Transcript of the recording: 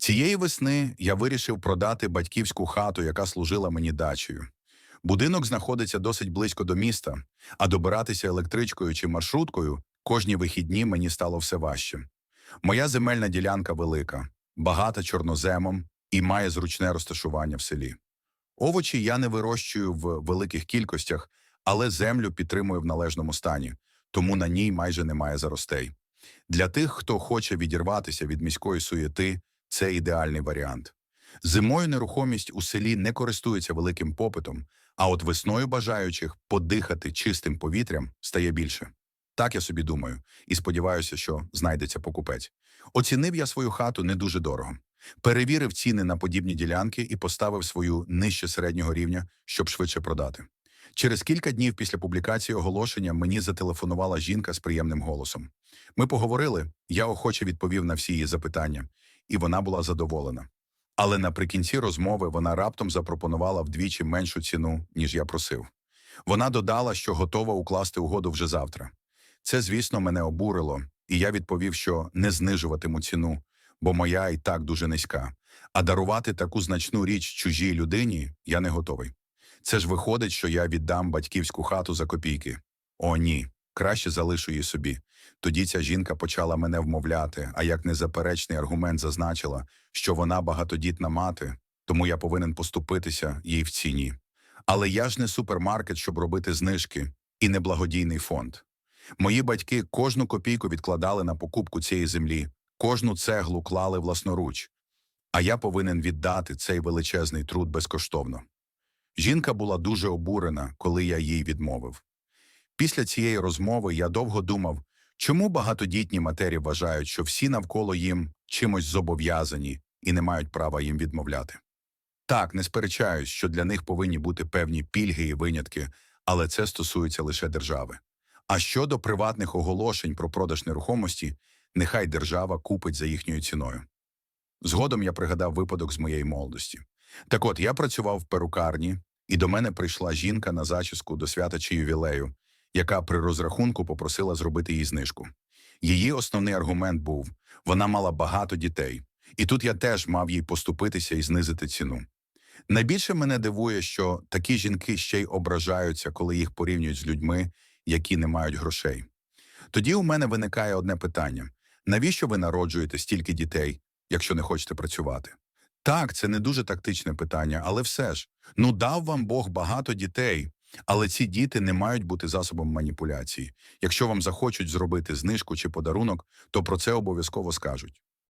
Цієї весни я вирішив продати батьківську хату, яка служила мені дачею. Будинок знаходиться досить близько до міста, а добиратися електричкою чи маршруткою кожні вихідні мені стало все важче. Моя земельна ділянка велика, багата чорноземом і має зручне розташування в селі. Овочі я не вирощую в великих кількостях, але землю підтримую в належному стані, тому на ній майже немає заростей. Для тих, хто хоче відірватися від міської суєти, це ідеальний варіант. Зимою нерухомість у селі не користується великим попитом, а от весною бажаючих подихати чистим повітрям стає більше. Так я собі думаю, і сподіваюся, що знайдеться покупець. Оцінив я свою хату не дуже дорого. Перевірив ціни на подібні ділянки і поставив свою нижче середнього рівня, щоб швидше продати. Через кілька днів після публікації оголошення мені зателефонувала жінка з приємним голосом. Ми поговорили, я охоче відповів на всі її запитання, і вона була задоволена. Але наприкінці розмови вона раптом запропонувала вдвічі меншу ціну, ніж я просив. Вона додала, що готова укласти угоду вже завтра. Це, звісно, мене обурило, і я відповів, що не знижуватиму ціну, бо моя і так дуже низька. А дарувати таку значну річ чужій людині я не готовий. Це ж виходить, що я віддам батьківську хату за копійки. О, ні, краще залишу її собі. Тоді ця жінка почала мене вмовляти, а як незаперечний аргумент зазначила, що вона багатодітна мати, тому я повинен поступитися їй в ціні. Але я ж не супермаркет, щоб робити знижки, і не благодійний фонд. Мої батьки кожну копійку відкладали на покупку цієї землі, кожну цеглу клали власноруч, а я повинен віддати цей величезний труд безкоштовно. Жінка була дуже обурена, коли я їй відмовив. Після цієї розмови я довго думав, чому багатодітні матері вважають, що всі навколо їм чимось зобов'язані і не мають права їм відмовляти. Так, не сперечаюсь, що для них повинні бути певні пільги і винятки, але це стосується лише держави. А щодо приватних оголошень про продаж нерухомості, нехай держава купить за їхньою ціною. Згодом я пригадав випадок з моєї молодості. Так от, я працював в перукарні, і до мене прийшла жінка на зачіску до свята чи ювілею, яка при розрахунку попросила зробити їй знижку. Її основний аргумент був вона мала багато дітей, і тут я теж мав їй поступитися і знизити ціну. Найбільше мене дивує, що такі жінки ще й ображаються, коли їх порівнюють з людьми, які не мають грошей. Тоді у мене виникає одне питання: навіщо ви народжуєте стільки дітей, якщо не хочете працювати? Так, це не дуже тактичне питання, але все ж, ну дав вам Бог багато дітей, але ці діти не мають бути засобом маніпуляції. Якщо вам захочуть зробити знижку чи подарунок, то про це обов'язково скажуть.